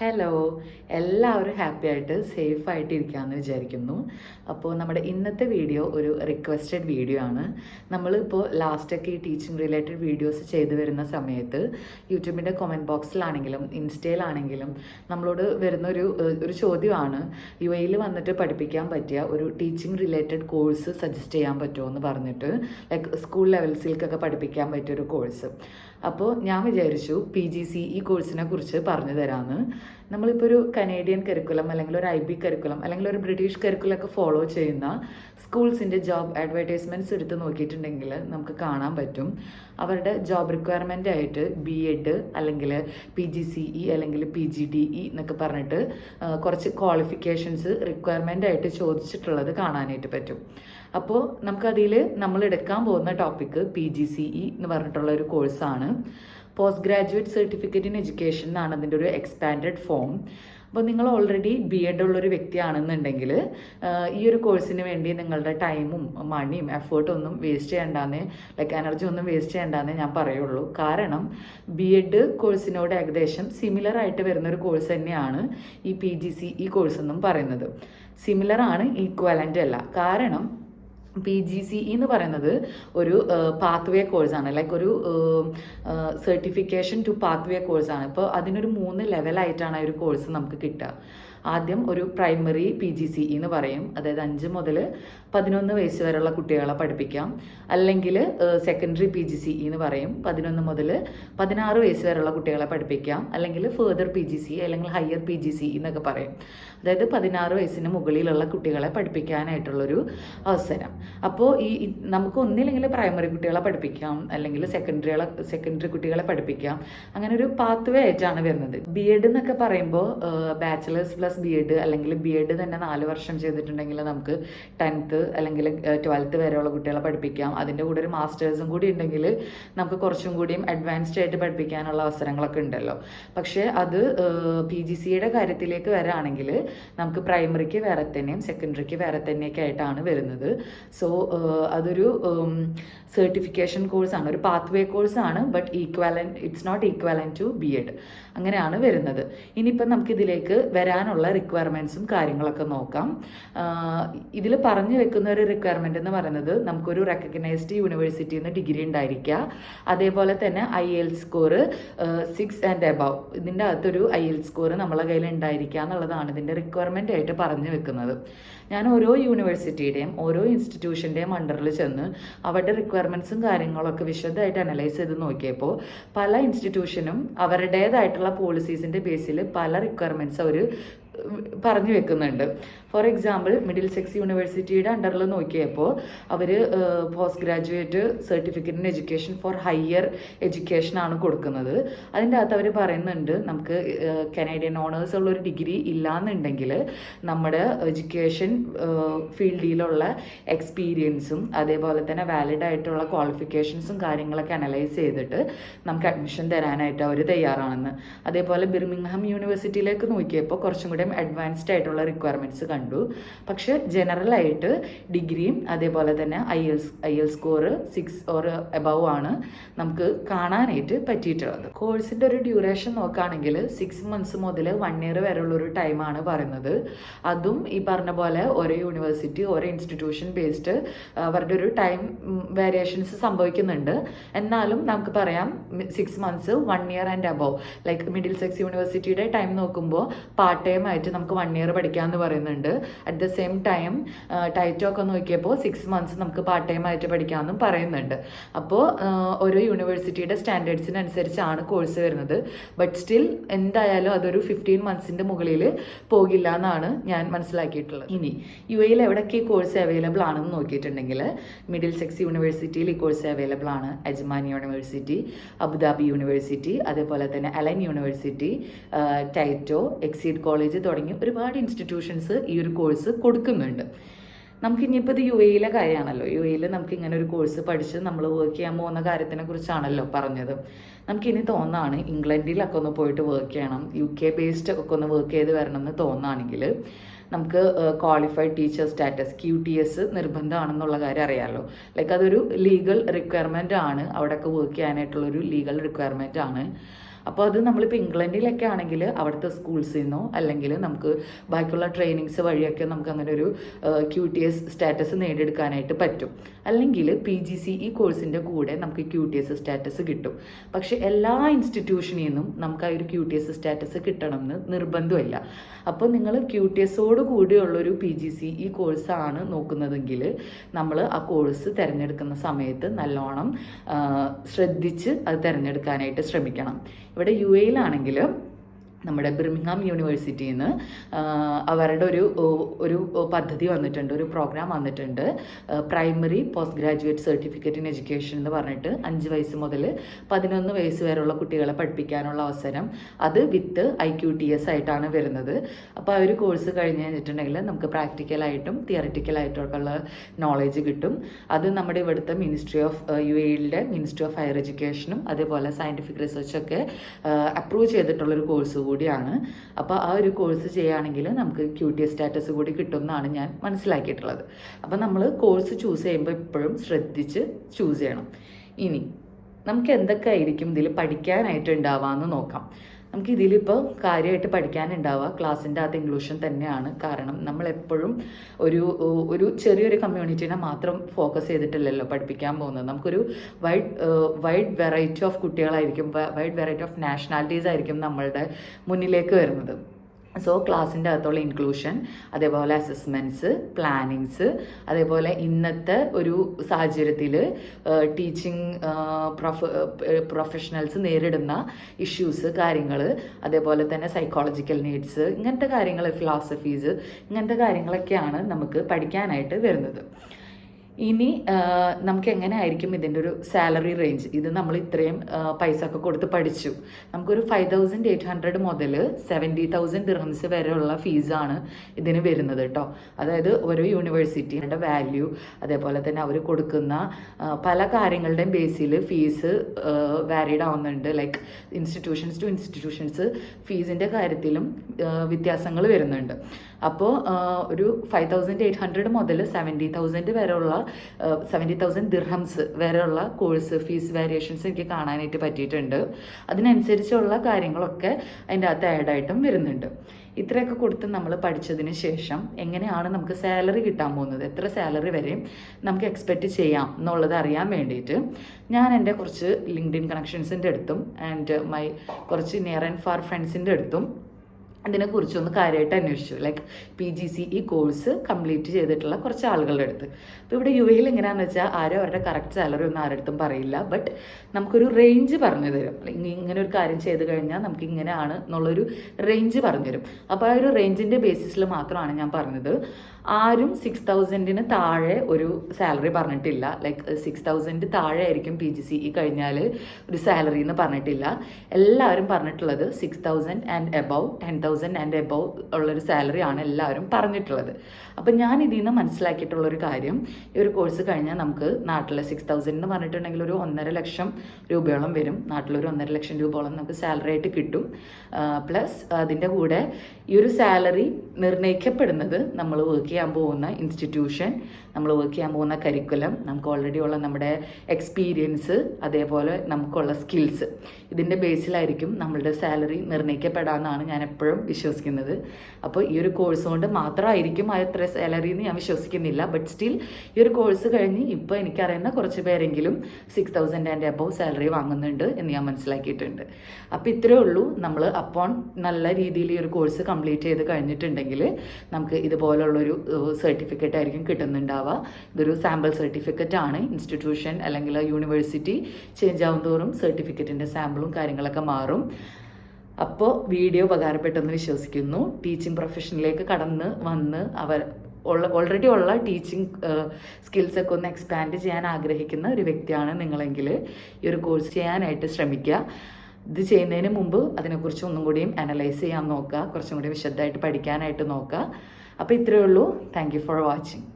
Hello എല്ലാവരും happy ആയിട്ട് safe ആയിട്ട് ഇരിക്കാമെന്ന് വിചാരിക്കുന്നു. അപ്പോൾ നമ്മുടെ ഇന്നത്തെ വീഡിയോ ഒരു റിക്വസ്റ്റഡ് വീഡിയോ ആണ്. നമ്മളിപ്പോൾ ലാസ്റ്റൊക്കെ ഈ ടീച്ചിങ് റിലേറ്റഡ് വീഡിയോസ് ചെയ്തു വരുന്ന സമയത്ത് യൂട്യൂബിന്റെ കമന്റ് ബോക്സിലാണെങ്കിലും ഇൻസ്റ്റയിലാണെങ്കിലും നമ്മളോട് വരുന്ന ഒരു ഒരു ചോദ്യമാണ്. യു എയിൽ വന്നിട്ട് പഠിപ്പിക്കാൻ പറ്റിയ ഒരു ടീച്ചിങ് റിലേറ്റഡ് കോഴ്സ് സജസ്റ്റ് ചെയ്യാൻ പറ്റുമോ എന്ന് പറഞ്ഞിട്ട് ലൈക്ക് സ്കൂൾ ലെവൽസിലേക്കൊക്കെ പഠിപ്പിക്കാൻ പറ്റിയ ഒരു കോഴ്സ് അപ്പോൾ ഞാൻ വിചാരിച്ചു പി ജി സി ഈ കോഴ്സിനെ കുറിച്ച് പറഞ്ഞു തരാമെന്ന് നമ്മളിപ്പോൾ ഒരു കനേഡിയൻ കരിക്കുലം അല്ലെങ്കിൽ ഒരു ഐ ബി കരിക്കുലം അല്ലെങ്കിൽ ഒരു ബ്രിട്ടീഷ് കരിക്കുലം ഒക്കെ ഫോളോ ചെയ്യുന്ന സ്കൂൾസിന്റെ ജോബ് അഡ്വർടൈസ്മെന്റ്സ് എടുത്ത് നോക്കിയിട്ടുണ്ടെങ്കിൽ നമുക്ക് കാണാൻ പറ്റും. അവരുടെ ജോബ് റിക്വയർമെന്റ് ആയിട്ട് ബി എഡ് അല്ലെങ്കിൽ പി ജി സി ഇ അല്ലെങ്കിൽ പി ജി ഡി ഇ എന്നൊക്കെ പറഞ്ഞിട്ട് കുറച്ച് ക്വാളിഫിക്കേഷൻസ് റിക്വയർമെന്റ് ആയിട്ട് ചോദിച്ചിട്ടുള്ളത് കാണാനായിട്ട് പറ്റും. അപ്പോൾ നമുക്കതിൽ നമ്മൾ എടുക്കാൻ പോകുന്ന topic P G C E എന്ന് പറഞ്ഞിട്ടുള്ള ഒരു കോഴ്സാണ് post graduate certificate in education എന്നാണ് അതിന്റെ ഒരു എക്സ്പാൻഡഡ് ഫോം അപ്പോൾ നിങ്ങൾ ഓൾറെഡി ബി എഡ് ഉള്ളൊരു വ്യക്തിയാണെന്നുണ്ടെങ്കിൽ ഈ ഒരു കോഴ്സിന് വേണ്ടി നിങ്ങളുടെ ടൈമും മണിയും എഫേർട്ടും ഒന്നും വേസ്റ്റ് ചെയ്യണ്ടെന്ന് ലൈക്ക് എനർജി ഒന്നും വേസ്റ്റ് ചെയ്യണ്ടെന്ന് ഞാൻ പറയുള്ളൂ. കാരണം ബി എഡ് കോഴ്സിനോട് ഏകദേശം സിമിലർ ആയിട്ട് വരുന്ന ഒരു കോഴ്സ് തന്നെയാണ് ഈ P G C E course എന്നും പറയുന്നത്. സിമിലർ ആണ് ഈക്വലന്റ് അല്ല. കാരണം പി ജി സി എന്ന് പറയുന്നത് ഒരു പാത്ത് വേ കോഴ്സാണ് ലൈക്ക് ഒരു സർട്ടിഫിക്കേഷൻ ടു പാത്ത് വേ കോഴ്സാണ് ഇപ്പോൾ അതിനൊരു മൂന്ന് ലെവലായിട്ടാണ് ആ ഒരു കോഴ്സ് നമുക്ക് കിട്ടുക. ആദ്യം ഒരു പ്രൈമറി പി ജി സി എന്ന് പറയും. അതായത് അഞ്ച് മുതൽ പതിനൊന്ന് വയസ്സ് വരെയുള്ള കുട്ടികളെ പഠിപ്പിക്കാം. അല്ലെങ്കിൽ സെക്കൻഡറി പി ജി സി എന്ന് പറയും. പതിനൊന്ന് മുതൽ പതിനാറ് വയസ്സ് വരെയുള്ള കുട്ടികളെ പഠിപ്പിക്കാം. അല്ലെങ്കിൽ ഫേർദർ പി ജി സി അല്ലെങ്കിൽ ഹയർ പി ജി സി എന്നൊക്കെ പറയും. അതായത് പതിനാറ് വയസ്സിന് മുകളിലുള്ള കുട്ടികളെ പഠിപ്പിക്കാനായിട്ടുള്ളൊരു അവസരം. അപ്പോൾ ഈ നമുക്ക് ഒന്നില്ലെങ്കിൽ പ്രൈമറി കുട്ടികളെ പഠിപ്പിക്കാം. അല്ലെങ്കിൽ സെക്കൻഡറികളെ സെക്കൻഡറി കുട്ടികളെ പഠിപ്പിക്കാം. അങ്ങനെ ഒരു പാത്ത് വേ ആയിട്ടാണ് വരുന്നത്. ബി എഡ് എന്നൊക്കെ പറയുമ്പോൾ ബാച്ചിലേഴ്സ് പ്ലസ് ബി എഡ് അല്ലെങ്കിൽ ബി എഡ് തന്നെ നാല് വർഷം ചെയ്തിട്ടുണ്ടെങ്കിൽ നമുക്ക് ടെൻത്ത് അല്ലെങ്കിൽ ട്വൽത്ത് വരെയുള്ള കുട്ടികളെ പഠിപ്പിക്കാം. അതിന്റെ കൂടെ ഒരു മാസ്റ്റേഴ്സും കൂടി ഉണ്ടെങ്കിൽ നമുക്ക് കുറച്ചും കൂടിയും അഡ്വാൻസ്ഡ് ആയിട്ട് പഠിപ്പിക്കാനുള്ള അവസരങ്ങളൊക്കെ ഉണ്ടല്ലോ. പക്ഷേ അത് പി ജി സിയുടെ കാര്യത്തിലേക്ക് വരാണെങ്കിൽ നമുക്ക് പ്രൈമറിക്ക് വേറെ തന്നെയും സെക്കൻഡറിക്ക് വേറെ തന്നെയൊക്കെ ആയിട്ടാണ് വരുന്നത്. സോ അതൊരു സർട്ടിഫിക്കേഷൻ കോഴ്സാണ് ഒരു പാത്ത് വേ കോഴ്സാണ് but equivalent it's not equivalent to B Ed അങ്ങനെയാണ് വരുന്നത്. ഇനിയിപ്പം നമുക്കിതിലേക്ക് വരാനുള്ള റിക്വയർമെന്റ്സും കാര്യങ്ങളൊക്കെ നോക്കാം. ഇതിൽ പറഞ്ഞു വെക്കുന്ന ഒരു റിക്വയർമെന്റ് എന്ന് പറയുന്നത് നമുക്കൊരു റെക്കഗ്നൈസ്ഡ് യൂണിവേഴ്സിറ്റിയിൽ നിന്ന് ഡിഗ്രി ഉണ്ടായിരിക്കുക. അതേപോലെ തന്നെ I L score six and above ഇതിന്റെ അകത്തൊരു ഐ എൽ സ്കോർ നമ്മളെ കയ്യിൽ ഉണ്ടായിരിക്കുക എന്നുള്ളതാണ് ഇതിന്റെ റിക്വയർമെന്റ് ആയിട്ട് പറഞ്ഞു വെക്കുന്നത്. ഞാൻ ഓരോ യൂണിവേഴ്സിറ്റിയുടെയും ഓരോ ഇൻസ്റ്റിറ്റ്യൂഷന്റെയും അണ്ടറിൽ ചെന്ന് അവരുടെ റിക്വയർമെന്റ്സും കാര്യങ്ങളൊക്കെ വിശദമായിട്ട് അനലൈസ് ചെയ്ത് നോക്കിയപ്പോൾ പല ഇൻസ്റ്റിറ്റ്യൂഷനും അവരുടേതായിട്ടുള്ള പോളിസീസിന്റെ ബേസിൽ പല റിക്വയർമെന്റ്സ് അവർ പറഞ്ഞു വെക്കുന്നുണ്ട്. ഫോർ എക്സാമ്പിൾ മിഡിൽ സെക്സ് യൂണിവേഴ്സിറ്റിയുടെ അണ്ടറിൽ നോക്കിയപ്പോൾ അവർ post graduate certificate in education for higher education ആണ് കൊടുക്കുന്നത്. അതിന്റെ അകത്ത് അവർ പറയുന്നുണ്ട് നമുക്ക് കനേഡിയൻ ഓണേഴ്സ് ഉള്ള ഒരു ഡിഗ്രി ഇല്ലാന്നുണ്ടെങ്കിൽ നമ്മുടെ എഡ്യൂക്കേഷൻ ഫീൽഡിലുള്ള എക്സ്പീരിയൻസും അതേപോലെ തന്നെ വാലിഡ് ആയിട്ടുള്ള ക്വാളിഫിക്കേഷൻസും കാര്യങ്ങളൊക്കെ അനലൈസ് ചെയ്തിട്ട് നമുക്ക് അഡ്മിഷൻ തരാനായിട്ട് അവർ തയ്യാറാണെന്ന് അതേപോലെ ബിർമിംഗ്ഹാം യൂണിവേഴ്സിറ്റിയിലേക്ക് നോക്കിയപ്പോൾ കുറച്ചും കൂടെ അഡ്വാൻസ്ഡ് ആയിട്ടുള്ള റിക്വയർമെന്റ്സ് കണ്ടു. പക്ഷേ ജനറലായിട്ട് ഡിഗ്രിയും അതേപോലെ തന്നെ I L I L score six or above ആണ് നമുക്ക് കാണാനായിട്ട് പറ്റിയിട്ടുള്ളത്. കോഴ്സിന്റെ ഒരു ഡ്യൂറേഷൻ നോക്കുകയാണെങ്കിൽ സിക്സ് മന്ത്സ് മുതൽ വൺ ഇയർ വരെയുള്ള ഒരു ടൈമാണ് പറയുന്നത്. അതും ഈ പറഞ്ഞ പോലെ ഓരോ യൂണിവേഴ്സിറ്റി ഓരോ ഇൻസ്റ്റിറ്റ്യൂഷൻ ബേസ്ഡ് അവരുടെ ഒരു ടൈം വേരിയേഷൻസ് സംഭവിക്കുന്നുണ്ട്. എന്നാലും നമുക്ക് പറയാം six months one year and above like Middlesex യൂണിവേഴ്സിറ്റിയുടെ ടൈം നോക്കുമ്പോൾ പാർട്ട് ടൈം ആയിട്ട് നമുക്ക് വൺ ഇയർ പഠിക്കാമെന്ന് പറയുന്നുണ്ട്. അറ്റ് ദ സെയിം ടൈം ടൈറ്റ് ഒക്കെ നോക്കിയപ്പോൾ സിക്സ് മന്ത്സ് നമുക്ക് പാർട്ട് ടൈം ആയിട്ട് പഠിക്കാമെന്നും പറയുന്നുണ്ട്. അപ്പോൾ ഓരോ യൂണിവേഴ്സിറ്റിയുടെ സ്റ്റാൻഡേർഡ്സിനനുസരിച്ചാണ് കോഴ്സ് വരുന്നത്. ബട്ട് സ്റ്റിൽ എന്തായാലും അതൊരു ഫിഫ്റ്റീൻ മന്ത്സിന്റെ മുകളിൽ പോകില്ല എന്നാണ് ഞാൻ മനസ്സിലാക്കിയിട്ടുള്ളത്. ഇനി യു എയിൽ എവിടെയൊക്കെ ഈ കോഴ്സ് അവൈലബിൾ ആണെന്ന് നോക്കിയിട്ടുണ്ടെങ്കിൽ മിഡിൽ സെക്സ് യൂണിവേഴ്സിറ്റിയിൽ ഈ കോഴ്സ് അവൈലബിൾ ആണ്. Ajman university Abu Dhabi university അതേപോലെ തന്നെ അലൻ യൂണിവേഴ്സിറ്റി ടൈറ്റോ എക്സീഡ് കോളേജ് തുടങ്ങി ഒരുപാട് ഇൻസ്റ്റിറ്റ്യൂഷൻസ് ഈ ഒരു കോഴ്സ് കൊടുക്കുന്നുണ്ട്. നമുക്ക് ഇനിയിപ്പോൾ ഇത് യു എയിലെ കാര്യമാണല്ലോ. യു എയിൽ നമുക്ക് ഇങ്ങനെ ഒരു കോഴ്സ് പഠിച്ച് നമ്മൾ വർക്ക് ചെയ്യാൻ പോകുന്ന കാര്യത്തിനെ കുറിച്ചാണല്ലോ പറഞ്ഞത്. നമുക്കിനി തോന്നാണ് ഇംഗ്ലണ്ടിലൊക്കെ ഒന്ന് പോയിട്ട് വർക്ക് ചെയ്യണം. യു കെ ബേസ്ഡ് ഒക്കെ ഒന്ന് വർക്ക് ചെയ്ത് വരണം എന്ന് തോന്നുകയാണെങ്കിൽ നമുക്ക് qualified teacher status Q T S നിർബന്ധമാണെന്നുള്ള കാര്യം അറിയാമല്ലോ ലൈക്ക് അതൊരു ലീഗൽ റിക്വയർമെന്റ് ആണ്. അവിടെയൊക്കെ വർക്ക് ചെയ്യാനായിട്ടുള്ളൊരു ലീഗൽ റിക്വയർമെന്റ് ആണ്. അപ്പോൾ അത് നമ്മളിപ്പോൾ ഇംഗ്ലണ്ടിലൊക്കെ ആണെങ്കിൽ അവിടുത്തെ സ്കൂൾസിൽ നിന്നോ അല്ലെങ്കിൽ നമുക്ക് ബാക്കിയുള്ള ട്രെയിനിങ്സ് വഴിയൊക്കെ നമുക്ക് അങ്ങനെ ഒരു ക്യു ടി എസ് സ്റ്റാറ്റസ് നേടിയെടുക്കാനായിട്ട് പറ്റും. അല്ലെങ്കിൽ പി ജി സി ഈ കോഴ്സിന്റെ കൂടെ നമുക്ക് ക്യു ടി എസ് സ്റ്റാറ്റസ് കിട്ടും. പക്ഷെ എല്ലാ ഇൻസ്റ്റിറ്റ്യൂഷനിൽ നിന്നും നമുക്ക് ആ ഒരു ക്യു ടി എസ് സ്റ്റാറ്റസ് കിട്ടണം എന്ന് നിർബന്ധമില്ല. അപ്പോൾ നിങ്ങൾ ക്യു ടി എസോട് കൂടിയുള്ളൊരു പി ജി സി ഈ കോഴ്സാണ് നോക്കുന്നതെങ്കിൽ നമ്മൾ ആ കോഴ്സ് തിരഞ്ഞെടുക്കുന്ന സമയത്ത് നല്ലോണം ശ്രദ്ധിച്ച് അത് തിരഞ്ഞെടുക്കാനായിട്ട് ശ്രമിക്കണം. ഇവിടെ യു എയിലാണെങ്കിൽ നമ്മുടെ ബിർമിംഗാം യൂണിവേഴ്സിറ്റിയിൽ നിന്ന് അവരുടെ ഒരു ഒരു പദ്ധതി വന്നിട്ടുണ്ട് ഒരു പ്രോഗ്രാം വന്നിട്ടുണ്ട്. Primary post graduate certificate in education എന്ന് പറഞ്ഞിട്ട് അഞ്ച് വയസ്സ് മുതൽ പതിനൊന്ന് വയസ്സ് വരെയുള്ള കുട്ടികളെ പഠിപ്പിക്കാനുള്ള അവസരം. അത് with I Q T S ആയിട്ടാണ് വരുന്നത്. അപ്പോൾ ആ ഒരു കോഴ്സ് കഴിഞ്ഞ് കഴിഞ്ഞിട്ടുണ്ടെങ്കിൽ നമുക്ക് പ്രാക്ടിക്കലായിട്ടും തിയറിറ്റിക്കലായിട്ടുള്ള നോളേജ് കിട്ടും. അത് നമ്മുടെ ഇവിടുത്തെ മിനിസ്ട്രി ഓഫ് യു എയിലെ മിനിസ്ട്രി ഓഫ് ഹയർ എഡ്യൂക്കേഷനും അതേപോലെ സയന്റിഫിക് റിസർച്ചൊക്കെ അപ്രൂവ് ചെയ്തിട്ടുള്ളൊരു കോഴ്സ് കൂടിയാണ്. അപ്പോൾ ആ ഒരു കോഴ്സ് ചെയ്യുകയാണെങ്കിൽ നമുക്ക് ക്യൂ ടി സ്റ്റാറ്റസ് കൂടി കിട്ടുമെന്നാണ് ഞാൻ മനസ്സിലാക്കിയിട്ടുള്ളത്. അപ്പോൾ നമ്മൾ കോഴ്സ് ചൂസ് ചെയ്യുമ്പോൾ എപ്പോഴും ശ്രദ്ധിച്ച് ചൂസ് ചെയ്യണം. ഇനി നമുക്ക് എന്തൊക്കെ ആയിരിക്കും ഇതിൽ പഠിക്കാനായിട്ട് ഉണ്ടാവാമെന്ന് നോക്കാം. നമുക്ക് ഇതിലിപ്പോൾ കാര്യമായിട്ട് പഠിക്കാനുണ്ടാവുക. ക്ലാസ്സിന്റെ അകത്ത് ഇൻക്ലൂഷൻ തന്നെയാണ്. കാരണം നമ്മൾ എപ്പോഴും ഒരു ഒരു ചെറിയൊരു കമ്മ്യൂണിറ്റീനെ മാത്രം ഫോക്കസ് ചെയ്തിട്ടില്ലല്ലോ പഠിപ്പിക്കാൻ പോകുന്നത്. നമുക്കൊരു വൈഡ് വൈഡ് വെറൈറ്റി ഓഫ് കുട്ടികളായിരിക്കും വൈഡ് വെറൈറ്റി ഓഫ് നാഷണാലിറ്റീസ് ആയിരിക്കും നമ്മളുടെ മുന്നിലേക്ക് വരുന്നത്. സോ ക്ലാസ്സിന്റെ അകത്തുള്ള ഇൻക്ലൂഷൻ അതേപോലെ അസസ്മെന്റ്സ് പ്ലാനിങ്സ് അതേപോലെ ഇന്നത്തെ ഒരു സാഹചര്യത്തിൽ ടീച്ചിങ് പ്രൊഫ പ്രൊഫഷണൽസ് നേരിടുന്ന ഇഷ്യൂസ് കാര്യങ്ങൾ അതേപോലെ തന്നെ സൈക്കോളജിക്കൽ നീഡ്സ് ഇങ്ങനത്തെ കാര്യങ്ങൾ ഫിലോസഫീസ് ഇങ്ങനത്തെ കാര്യങ്ങളൊക്കെയാണ് നമുക്ക് പഠിക്കാനായിട്ട് വരുന്നത്. ഇനി നമുക്ക് എങ്ങനെ ആയിരിക്കും ഇതിന്റെ ഒരു സാലറി റേഞ്ച്? ഇത് നമ്മൾ ഇത്രയും പൈസ ഒക്കെ കൊടുത്ത് പഠിച്ചു. നമുക്കൊരു ഫൈവ് തൗസൻഡ് എയ്റ്റ് ഹൺഡ്രഡ് മുതൽ സെവന്റി തൗസൻഡ് ദിർഹംസ് വരെയുള്ള ഫീസാണ് ഇതിന് വരുന്നത് കേട്ടോ അതായത് ഓരോ യൂണിവേഴ്സിറ്റിയുടെ വാല്യൂ അതേപോലെ തന്നെ അവർ കൊടുക്കുന്ന പല കാര്യങ്ങളുടെയും ബേസിൽ ഫീസ് വാരീഡ് ആവുന്നുണ്ട്. ലൈക്ക് ഇൻസ്റ്റിറ്റ്യൂഷൻസ് ടു ഇൻസ്റ്റിറ്റ്യൂഷൻസ് ഫീസിന്റെ കാര്യത്തിലും വ്യത്യാസങ്ങൾ വരുന്നുണ്ട്. അപ്പോൾ ഒരു ഫൈവ് തൗസൻഡ് എയ്റ്റ് ഹൺഡ്രഡ് മുതൽ സെവന്റി തൗസൻഡ് വരെയുള്ള സെവന്റി തൗസൻഡ് ദിർഹംസ് വരെയുള്ള കോഴ്സ് ഫീസ് വേരിയേഷൻസ് എനിക്ക് കാണാനായിട്ട് പറ്റിയിട്ടുണ്ട്. അതിനനുസരിച്ചുള്ള കാര്യങ്ങളൊക്കെ അതിന്റെ അകത്ത് ആഡായിട്ടും വരുന്നുണ്ട്. ഇത്രയൊക്കെ കൊടുത്ത് നമ്മൾ പഠിച്ചതിന് ശേഷം എങ്ങനെയാണ് നമുക്ക് സാലറി കിട്ടാൻ പോകുന്നത്? എത്ര സാലറി വരെയും നമുക്ക് എക്സ്പെക്റ്റ് ചെയ്യാം എന്നുള്ളത് അറിയാൻ വേണ്ടിയിട്ട് ഞാൻ എന്റെ കുറച്ച് ലിങ്ക്ഡിൻ കണക്ഷൻസിന്റെ അടുത്തും ആൻഡ് മൈ കുറച്ച് നിയർ ആൻഡ് ഫാർ ഫ്രണ്ട്സിന്റെ അടുത്തും അതിനെക്കുറിച്ചൊന്ന് കാര്യമായിട്ട് അന്വേഷിച്ചു. Like P G C E course complete ചെയ്തിട്ടുള്ള കുറച്ച് ആളുകളുടെ അടുത്ത്. അപ്പോൾ ഇവിടെ യു എയിൽ എങ്ങനെയാണെന്ന് വെച്ചാൽ ആരും അവരുടെ കറക്റ്റ് സാലറി ഒന്നും ആരുടെ പറയില്ല. ബട്ട് നമുക്കൊരു റേഞ്ച് പറഞ്ഞു തരും. ഇങ്ങ- ഇങ്ങനെ ഒരു കാര്യം ചെയ്ത് കഴിഞ്ഞാൽ നമുക്ക് ഇങ്ങനെയാണ് എന്നുള്ളൊരു റേഞ്ച് പറഞ്ഞു തരും. അപ്പോൾ ആ ഒരു റേഞ്ചിന്റെ ബേസിസിൽ മാത്രമാണ് ഞാൻ പറഞ്ഞത്. ആരും സിക്സ് തൗസൻഡിന് താഴെ ഒരു സാലറി പറഞ്ഞിട്ടില്ല. ലൈക്ക് സിക്സ് തൗസൻഡ് താഴെ ആയിരിക്കും പി ജി സി ഇ കഴിഞ്ഞാൽ ഒരു സാലറി എന്ന് പറഞ്ഞിട്ടില്ല. എല്ലാവരും പറഞ്ഞിട്ടുള്ളത് six thousand and above ten thousand and above ഉള്ളൊരു സാലറി ആണ് എല്ലാവരും പറഞ്ഞിട്ടുള്ളത്. അപ്പം ഞാൻ ഇതിൽ നിന്ന് മനസ്സിലാക്കിയിട്ടുള്ളൊരു കാര്യം ഈ ഒരു കോഴ്സ് കഴിഞ്ഞാൽ നമുക്ക് നാട്ടിലെ സിക്സ് തൗസൻഡ് എന്ന് പറഞ്ഞിട്ടുണ്ടെങ്കിൽ ഒരു ഒന്നര ലക്ഷം രൂപയോളം വരും. നാട്ടിലൊരു ഒന്നര ലക്ഷം രൂപയോളം നമുക്ക് സാലറി ആയിട്ട് കിട്ടും. പ്ലസ് അതിന്റെ കൂടെ ഈ ഒരു സാലറി നിർണയിക്കപ്പെടുന്നത് നമ്മൾ വർക്ക് ചെയ്യാൻ പോകുന്ന ഇൻസ്റ്റിറ്റ്യൂഷൻ നമ്മൾ വർക്ക് ചെയ്യാൻ പോകുന്ന കരിക്കുലം നമുക്ക് ഓൾറെഡി ഉള്ള നമ്മുടെ എക്സ്പീരിയൻസ് അതേപോലെ നമുക്കുള്ള സ്കിൽസ് ഇതിന്റെ ബേസിലായിരിക്കും നമ്മളുടെ സാലറി നിർണയിക്കപ്പെടാമെന്നാണ് ഞാൻ എപ്പോഴും വിശ്വസിക്കുന്നത്. അപ്പോൾ ഈ ഒരു കോഴ്സ് കൊണ്ട് മാത്രമായിരിക്കും ആ എത്ര സാലറി എന്ന് ഞാൻ വിശ്വസിക്കുന്നില്ല. ബട്ട് സ്റ്റിൽ ഈ ഒരു കോഴ്സ് കഴിഞ്ഞ് ഇപ്പോൾ എനിക്കറിയുന്ന കുറച്ച് പേരെങ്കിലും six thousand and above salary വാങ്ങുന്നുണ്ട് എന്ന് ഞാൻ മനസ്സിലാക്കിയിട്ടുണ്ട്. അപ്പോൾ ഇത്രയേ ഉള്ളൂ. നമ്മൾ അപ്പോൾ നല്ല രീതിയിൽ ഈ ഒരു കോഴ്സ് കംപ്ലീറ്റ് ചെയ്ത് കഴിഞ്ഞിട്ടുണ്ടെങ്കിൽ നമുക്ക് ഇതുപോലുള്ളൊരു സർട്ടിഫിക്കറ്റ് ആയിരിക്കും കിട്ടുന്നുണ്ടാവുക. ഇതൊരു സാമ്പിൾ സർട്ടിഫിക്കറ്റ് ആണ്. ഇൻസ്റ്റിറ്റ്യൂഷൻ അല്ലെങ്കിൽ യൂണിവേഴ്സിറ്റി ചേഞ്ച് ആവും തോറും സർട്ടിഫിക്കറ്റിന്റെ സാമ്പിളും കാര്യങ്ങളൊക്കെ മാറും. അപ്പോൾ വീഡിയോ ഉപകാരപ്പെട്ടെന്ന് വിശ്വസിക്കുന്നു. ടീച്ചിങ് പ്രൊഫഷനിലേക്ക് കടന്ന് വന്ന് അവർ ഓൾറെഡി ഉള്ള ടീച്ചിങ് സ്കിൽസൊക്കെ ഒന്ന് എക്സ്പാൻഡ് ചെയ്യാൻ ആഗ്രഹിക്കുന്ന ഒരു വ്യക്തിയാണ് നിങ്ങളെങ്കിൽ ഈ ഒരു കോഴ്സ് ചെയ്യാനായിട്ട് ശ്രമിക്കുക. ഇത് ചെയ്യുന്നതിന് മുമ്പ് അതിനെക്കുറിച്ച് ഒന്നും കൂടിയും അനലൈസ് ചെയ്യാൻ നോക്കുക. കുറച്ചും കൂടി വിശദമായിട്ട് പഠിക്കാനായിട്ട് നോക്കുക. അപ്പോൾ ഇത്രയേ ഉള്ളൂ. Thank for watching